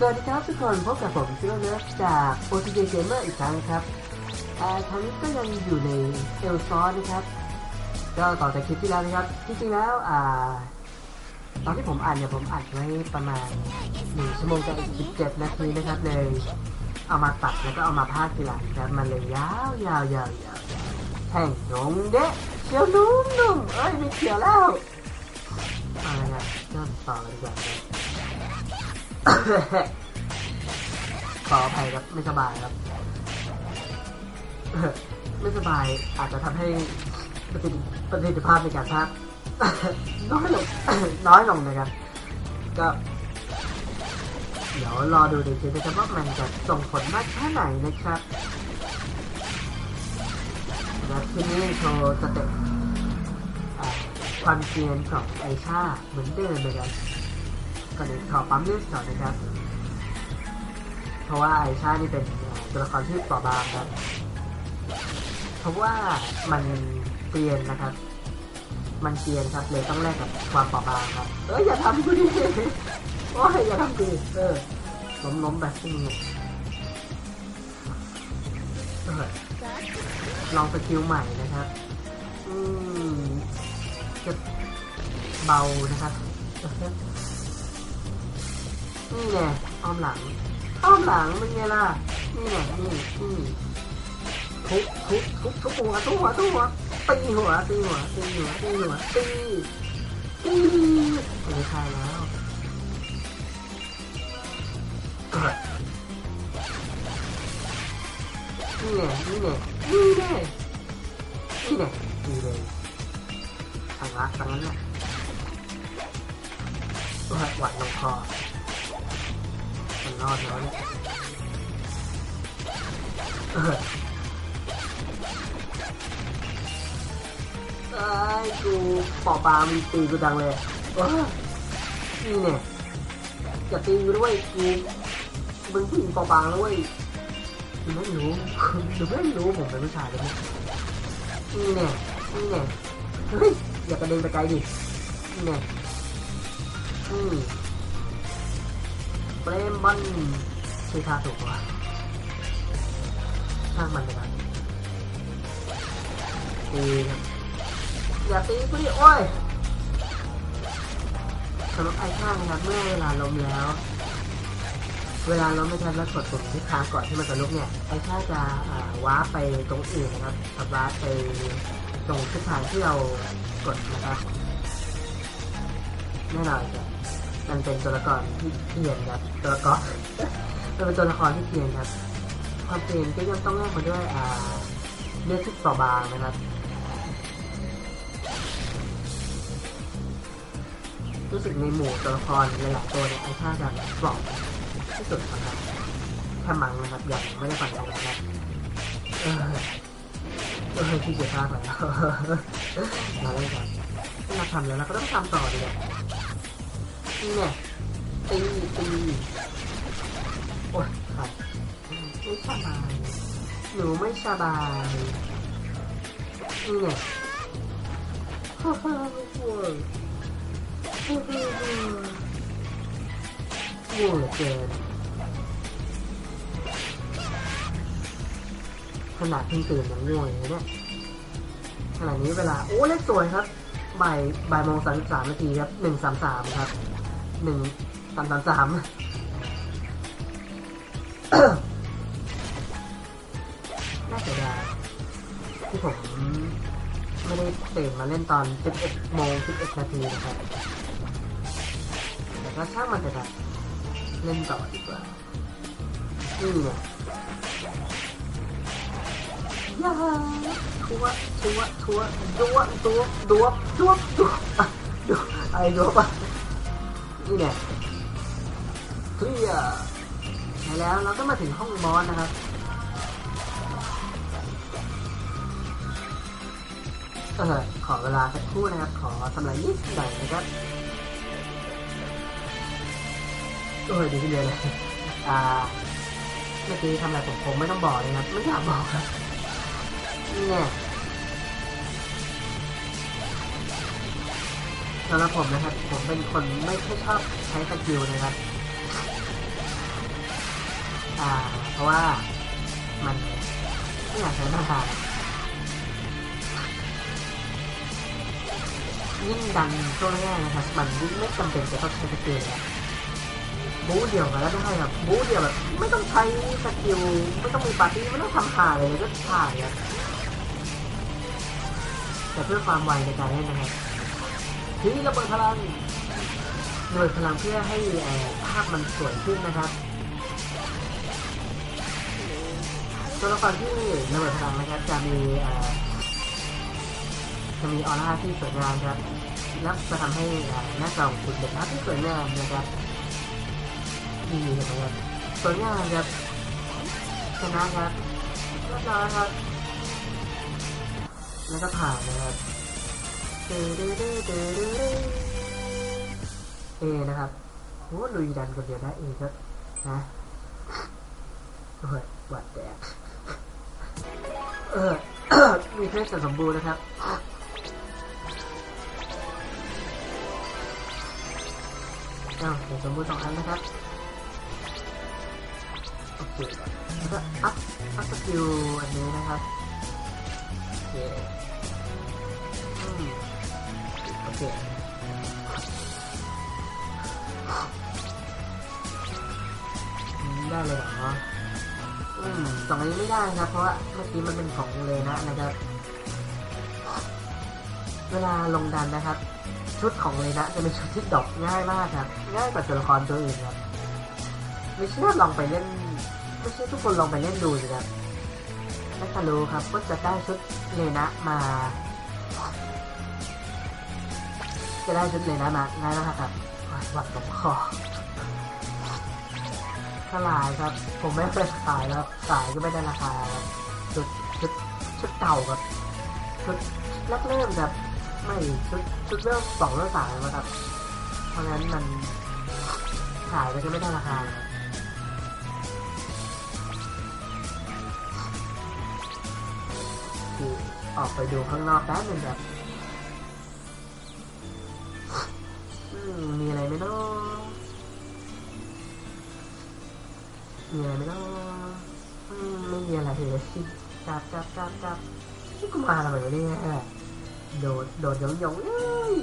สวัสดีครับทุกคนพบกับผมซิโรเลิฟจาก OTJ Gamer อีกครั้งครับครั้งนี้ก็ยังอยู่ในเอลซอนนะครับ ก็ต่อจากคลิปที่แล้วนะครับ จริงๆแล้วอ่าตอนที่ผมอ่านเนี่ยผมอ่านไว้ประมาณ1ชั่วโมงกับอีก17นาทีนะครับเลยเอามาตัดแล้วก็เอามาพากทีหลังครับมันเลยยาวยาวยาวยาวแห่งหนงเดะเขียวนุ่มนุ่มเอ้ยไม่เขียวแล้วอะครับเริ่มต่อเลยดีกว่า ขออภัยครับไม่สบายครับ ไม่สบายอาจจะทำให้ประสิทธิประสิทธิภาพในการพากน้อยลงน้อยลงนะครับ ก็ เดี๋ยวรอดูในคลิปนะครับว่ามันจะส่งผลมากแค่ไหนนะครับและที่นี่โชว์สเต็ปความเกรียนของไอชาเหมือนเดิมเลยครับ ก่อนอื่นขอปั๊มเลือดก่อนนะครับ เพราะว่าไอชานี่เป็นตัวละครที่เปราะบางครับเพราะว่ามันเกรียนนะครับ มันเกรียนครับเลยต้องแลกกับความเปราะบางครับ เอ้ยอย่าทำกูดิโอ้ยอย่าทำกูเออล้มล้มๆแบบนี้เออลองสกิลใหม่นะครับ อืมจะเบานะครับ นี่ไงอ้อมหลังอ้อมหลังเป็นไงล่ะนี่ไงนี่นี่ทุบทุบทุบทุบหัวทุบหัวทุบหัวตีหัวตีหัวตีหัวตีหัวตีตีไม่ใช่แล้วกิดนี่ไงนี่ไงนี่ไงนี่ไงนี่เลยทางรักทางนั้นน่ะหวัดหวัดลงคอ รอดแล้วเนี่ยไอ้กูปอบปลามันตีกูดังเลยนี่เนี่ยอย่าตีกูด้วยกูมึงผู้หญิงปอบปลาแล้วเว้ยมึงไม่รู้มึงไม่รู้ผมเป็นผู้ชายเลยเนี่นี่เนี่ยนี่เนี่ยเฮ้ยอย่ากระเด็นไปไกลดินี่เนี่ยอืม รมบอลชื่อท่าถูกกว่าช่างมันเลยครับตีครับอย่าตีกูดิโอ้ยสำหรับไอ้ข้างนะครับเมื่อเวลาล้มแล้ว เวลาล้มไม่ทันแล้วกดปุ่มทิศทางก่อนที่มันจะลุกเนี่ยไอ้ข้างจะว้าไปตรงอื่นนะครับขับว้าร์ปไปตรงทิศทางที่เรากดนะครับแน่นอนครับ มันเป็นตัวละครที่เพียนครับตัวละครมันเป็นตัวละครที่เพียนครับความเพียนก็ยังต้องแลกมาด้วยอ่าเลือดที่เปราะบางนะครับรู้สึกในหมู่ตัวละครหลายๆตัวเนี่ยไอ้ท่าจะเปราะที่สุดนะครับแค่มังนะครับยังไม่ได้ฝันใจนะครับเออเออที่เกียจพลาไปแล้วมาเล่นกันถ้าเราทำแล้วเราก็ต้องทำต่อดีกว่า เนี่ยตีตีโอ้ยครับไม่สบายหนูไม่สบายเนี่ยฮ่าฮ่าง่วงฮ่าฮ่าง่วงเลือเกินขนาดเพิ่งตื่นยังง่วงอย่างเนี่ยขณะนี้เวลา โอ้เลขสวยครับบ่ายบ่ายโมงสามสิบสามนาทีครับหนึ่งสามสามครับ หนึ่งสามสามสามน่าเสียดายที่ผมไม่ได้ตื่นมาเล่นตอน 11โมง11นาทีนะครับ แต่ก็ช่างมันเถอะครับเล่นต่อดีกว่านี่เนี่าทัวทัวทัวดัวดัวดัวดัวดัวอะดัวอะไรดัวปะ นี่เนี่ยเคลียร์แล้วเราก็มาถึงห้องบอสนะครับเออขอเวลาสักครู่นะครับ ขอทำอะไรนิดหน่อยนะครับโอ้ยดีขึ้นเยอะเลยอ่าเมื่อกี้ทำอะไรผมผมไม่ต้องบอกเลยครับ ไม่อยากบอกครับเนี่แสำหรับผมนะครับ ผมเป็นคนไม่ค่อยชอบใช้สกิลนะครับ อ่า เพราะว่ามันไม่อยากใช้หน้าทายิ่งดันช่วงแรกนะครับ มันยิ่งไม่จำเป็นจะต้องใช้สกิลบู๊เดียวกันแล้วได้ครับบู๊เดียวแบบไม่ต้องใช้สกิลไม่ต้องมีปาร์ตี้ไม่ต้องทำหาเลยก็ผ่านครับแต่เพื่อความไวในการเล่นนะครับ ทีนี้ระเบิดพลังระเบิดพลังเพื่อให้ภาพมันสวยขึ้นนะครับตัวละครที่ระเบิดพลังนะครับจะมีจะมีออร่าที่สวยงามครับและจะทำให้หน้าจอของคุณเป็นภาพที่สวยงามนะครับนี่เห็นไหมครับสวยงามครับชนะครับเรียบร้อยครับแล้วก็ผ่านนะครับ เอนะครับโอ้ลุยดันคนเดียวได้เอครับนะโอ้ยหวัดแดกเออมีเพศสมบูรณ์นะครับอ้าวสมบูรณ์สองอันนะครับโอเคแล้วก็อัพอัพสกิลอันนี้นะครับโอเค เคอืมได้เลยเหรออืมสองอันนี้ไม่ได้ครับ เพราะว่าเมื่อกี้มันเป็นของเลยนะนะครับ เวลาลงดันนะครับ ชุดของเลยนะจะเป็นชุดที่ดอกง่ายมากครับ ง่ายกว่าตัวละครตัวอื่นครับไม่เชื่อลองไปเล่นไม่เชื่อทุกคนลองไปเล่นดูสิครับน่าจะรู้ครับว่าจะได้ชุดเลนะมา จะได้ชุดเลนะมาง่ายมากครับหวัดตรงคอถ้าลายครับ ผมไม่เคยขายแล้วขายก็ไม่ได้ราคาชุดชุดชุดเก่าครับชุดแรกเริ่มครับไม่ชุดชุดเริ่มสองเริ่มสามนะครับ เพราะงั้นมันขายก็จะไม่ได้ราคาครับคือออกไปดูข้างนอกแป๊บนึงครับ มีอะไรไหมเนาะมีอะไรไหมเนาะอืมไม่มีอะไรเลยจับจับจับจับนี่กูมาทำไมเนี่ยโดดโดดยองยองเอ้ย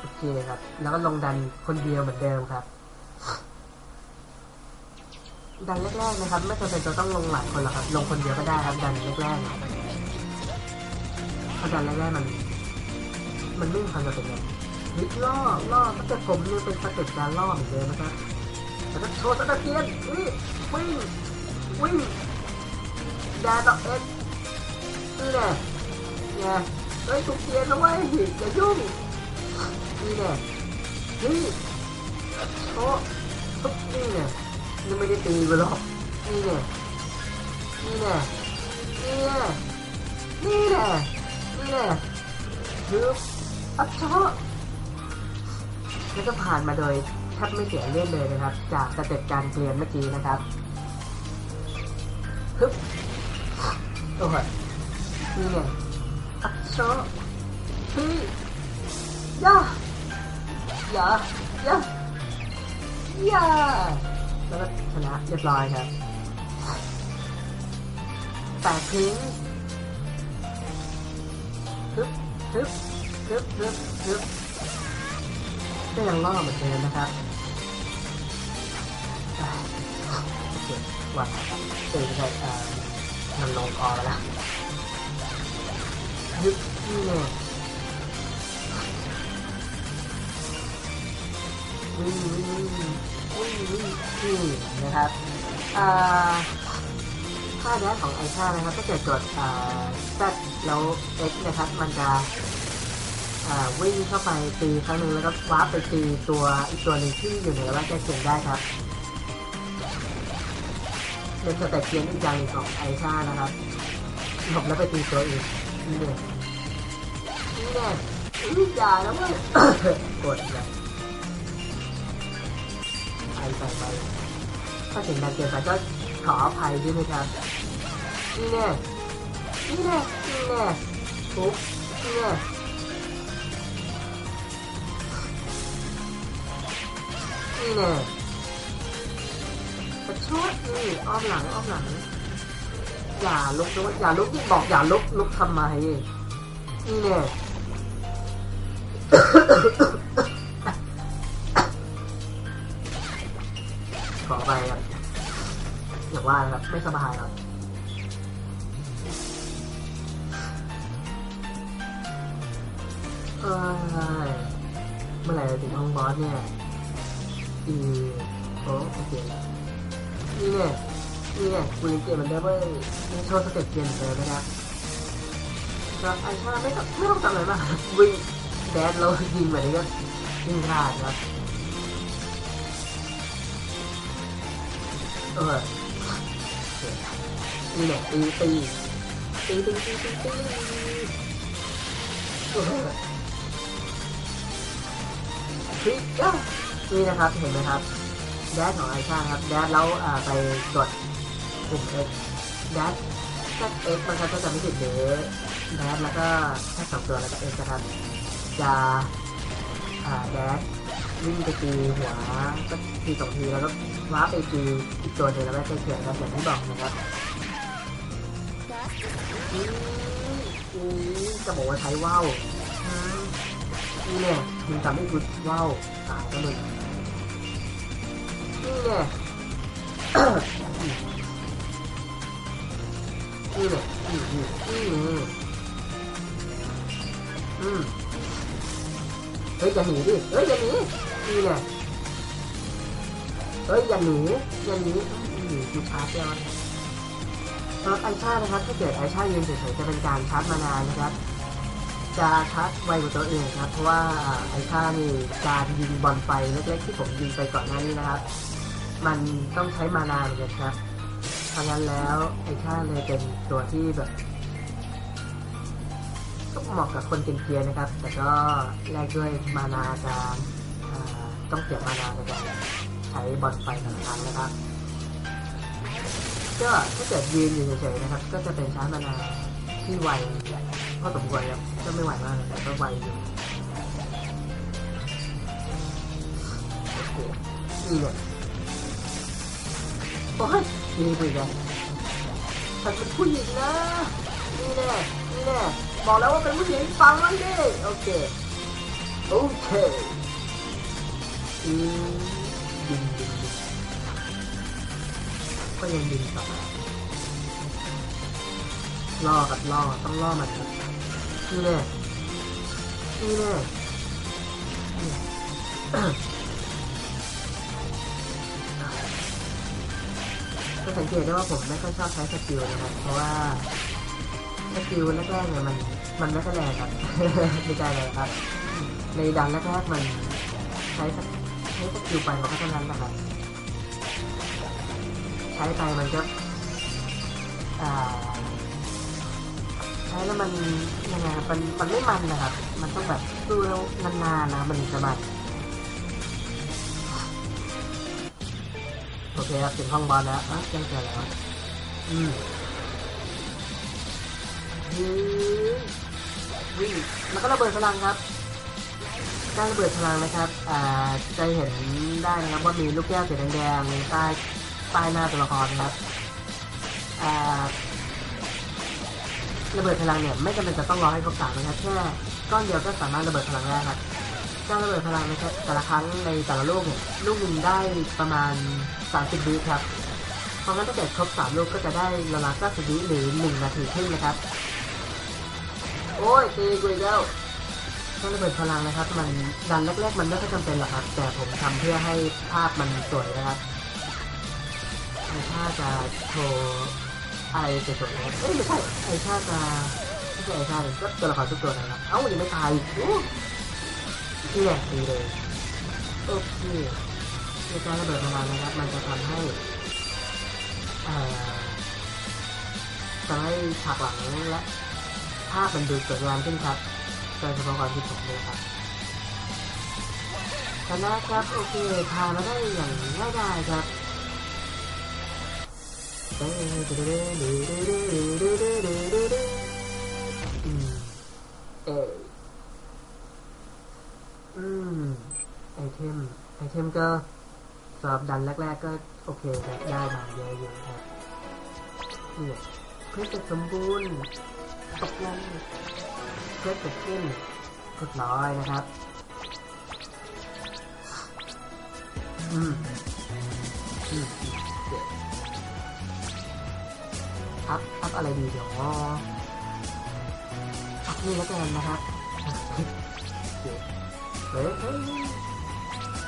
โอเคครับ แล้วก็ลงดันคนเดียวเหมือนเดิมครับดันแรกๆนะครับ ไม่จำเป็นจะต้องลงหลายคนหรอกครับ ลงคนเดียวก็ได้ครับดันแรกๆ เนี่ยเพราะดันแรกๆมัน มันไม่มีความจำเป็นเลยฮิตล่อล่อถ้าเกิดผมเนี่ยเป็นสเต็ปการล่อเหมือนเดิมนะครับแต่ถ้าโชว์สเต็ปเกียนนี่วิ่งวิ่งยาดอกเอ็กนี่แน่เนี่ยเฮ้ยถูกเกียนนะเว้ยอย่ายุ่งนี่แน่นี่โอ้ทุกนี่เนี่ยนี่ไม่ได้ตีไปหรอกนี่แน่นี่แน่นี่แน่นี่แน่นี่แน่คืออัชชะแล้วก็ผ่านมาโดยแทบไม่เสียเล่นเลยนะครับ จากสเต็ปการเกลียนเมื่อกี้นะครับฮึบโอ้ยนี่ไงอัชชะพี่ยาย่าย่าย่าแล้วก็ชนะเรียบร้อยครับแตกทิ้ง ฮึบฮึบฮึบฮึบฮึบก็ยังล่อเหมือนเดิมนะครับอ่าโอเควันตื่นไปเอ่อมันลงคอแล้วฮึบนี่เนี่ยวิ่งวิ่งวิ่งวิ่งวิ่งวิ่งนะครับอ่าท่าแดนของไอชานะครับถ้าเกิดกดอ่า Z แล้ว X นะครับ มันจะวิ่งเข้าไปตีครั้งหนึ่งแล้วก็วาร์ปไปตีตัวอีกตัวหนึ่งที่อยู่ในระแวกใกล้เคียงได้ครับเป็นสเต็ปเกียนอีกอย่างหนึ่งของไอชานะครับหลบแล้วไปตีตัวอื่นนี่เนี่ยนี่เนี่ยนี่อย่าแล้วเว้ยกดเลยไปไปไปถ้าถึงการเกินไปก็ขออภัยด้วยนะครับนี่เนี่ย นี่เนี่ยนี่เนี่ยปุ๊บนี่เนี่ยนี่แน่กระโชดนี่อ้อมหลังอ้อมหลัง อย่าลุกนะอย่าลุกนี่บอกอย่าลุกลุกทำไมนี่แน่ขอไปครับ อย่างว่านะครับ ไม่สบายครับ เอยเมื่อไหร่จะถึงห้องบอสเนี่ยอีโอ้โอเคนี่เนี่ยนี่เนี่ยกูยังเกมมันได้เว้ยนี่โชว์สเต็ปเกมเลยนะครับครับไอชาไม่ต้องไม่ต้องทำอะไรมากวิ่งแดดแล้วยิงแบบนี้ก็ยิงพลาดครับเออนี่เนี่ยตีตีตีตีตีตีตี คลิกจ้านี่นะครับเห็นไหมครับแดชของไอชาครับแดชแล้วอ่าไปกดปุ่ม X แดชแค่ X มันก็จะไม่ผิดหรือแดชแล้วก็แค่สองตัวแล้วก็ X นะครับจะอ่าแดชวิ่งไปตีหัวก็ทีสองทีแล้วก็ว้าร์ปไปตีอีกตัวหนึงแล้วก็ใช้เขื่อนครับอย่างที่บอกนะครับอืมอืมจะบอกว่าใช้ว่าวอืม นี่เนี่ยมึงทำให้กูว้าวตายก็มึงนี่เนี่ยนี่เนี่ยนี่นี่นี่นี่ยอืมเฮ้ยอย่าหนีดิเฮ้ยอย่าหนีนี่เนี่ยเฮ้ยอย่าหนีอย่าหนีหนีกูชาร์จแล้วสำหรับไอชานะครับถ้าเกิดไอชายืนเฉยๆจะเป็นการชาร์จมานานนะครับ จะชาร์จไวกว่าตัวเอื่นครับ เพราะว่าไอ้ค่านี่การยิงบอลไฟเล็กๆที่ผมยิงไปก่อนหน้านี้นะครับ มันต้องใช้มานานเหมือนกันครับเพราะงั้นแล้วไอ้ค่าเลยเป็นตัวที่แบบก็เหมาะกับคนเกรียนๆนะครับ แต่ก็แลกด้วยมานากาต้องเสียมานาในการใช้บอลไฟแต่ละครั้งนะครับ ก็ถ้าเกิดยืนอยู่เฉยๆนะครับ ก็จะเป็นชามานาที่ไว พอสมควรครับก็ไม่ไหวมากแต่ก็ไวอยู่โอเคนี่เลยโอ้ยนี่ไปกันฉันเป็นผู้หญิงนะนี่แน่นี่แน่บอกแล้วว่าเป็นผู้หญิงฟังไว้ดิโอเคโอเคอืมดินดินดินก็ยังดินต่อล่อกับล่อต้องล่อมันครับ นี่แน่นี่แน่นี่ก็สังเกตได้ว่าผมไม่ค่อยชอบใช้สกิลนะครับ เพราะว่าสกิลแรกๆเนี่ยมันมันไม่ค่อยแรงครับไม่ใช่เลยครับ ในดันแรกๆมันใช้สกใช้สกิลไปมันก็เท่านั้นนะครับ ใช้ไปมันก็อ่า ช้แล้วมันยังไงครับมันมันไม่มันนะครับ มันต้องแบบดูแล้วนานๆนะมันถึงจะมันโอเคครับถึงห้องบอลแล้วอะแจ้งเตือแล้วอืมวิ่งแล้วก็ระเบิดพลังครับการระเบิดพลังนะครับอ่าจะเห็นได้นะครับว่ามีลูกแก้วสีแดงๆใต้ใต้หน้าตัวละครนะครับอ่า ระเบิดพลังเนี่ยไม่จำเป็นจะต้องรอให้ครบสามนะครับแค่ก้อนเดียวก็สามารถระเบิดพลังได้ครับการระเบิดพลังนะครับแต่ละครั้งในแต่ละลูกเนี่ยลูกหนึ่งได้ประมาณ 30วิครับเพราะงั้นถ้าเกิดครบสามลูกก็จะได้ระลา90วิหรือ1นาทีครึ่งนะครับ โอ้ยตีกูอีกแล้วการระเบิดพลังนะครับ มันดันแรกๆมันไม่ค่อยจำเป็นหรอกครับ แต่ผมทำเพื่อให้ภาพมันสวยนะครับถ้าจะโชว์ อะไรจะสวยนะเอ้ยไม่ใช่ไอ้ชาจะไม่ใช่ไอ้ชาเลยก็ตัวละครทุกตัวนะครับเอ้ายังไม่ตายโอ้นี่แหละดีเลยโอเคในการระเบิดพลังนะครับ มันจะทำให้อ่อทำให้ฉากหลังและภาพมันดูสวยงามขึ้นครับโดยเฉพาะความคิดผมเลยครับชนะครับ โอเคพามาได้อย่างง่ายดายครับ เอออืมไอเทมไอเทมก็สำหรับดันแรก ๆ ก็โอเคครับได้มาเยอะอยู่ครับเนี่ยเพื่อจะสมบูรณ์ตกลงเพื่อจะขึ้นเรียบร้อยนะครับ อืมอืม อัพอัพอะไรดีเดี๋ยวอัพนี่แล้วกันนะครับเฮ้ย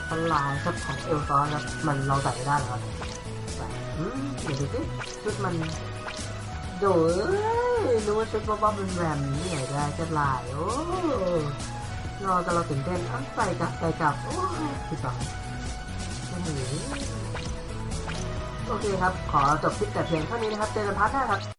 พลายครับของเอลซอนครับมันเราใส่ไม่ได้หรอครับใส่อืมเดี๋ยวดูสิชุดมันโดยนึกว่าชุดบ๊อบๆเป็นแรมนี่ไงได้จะลายโอ้รอแต่เราตื่นเต้นอะใส่กับใส่กับโอ้พี่สอง โอเคครับ ขอจบคลิปแต่เพียงเท่านี้นะครับ เจอกันพาร์ทหน้าครับ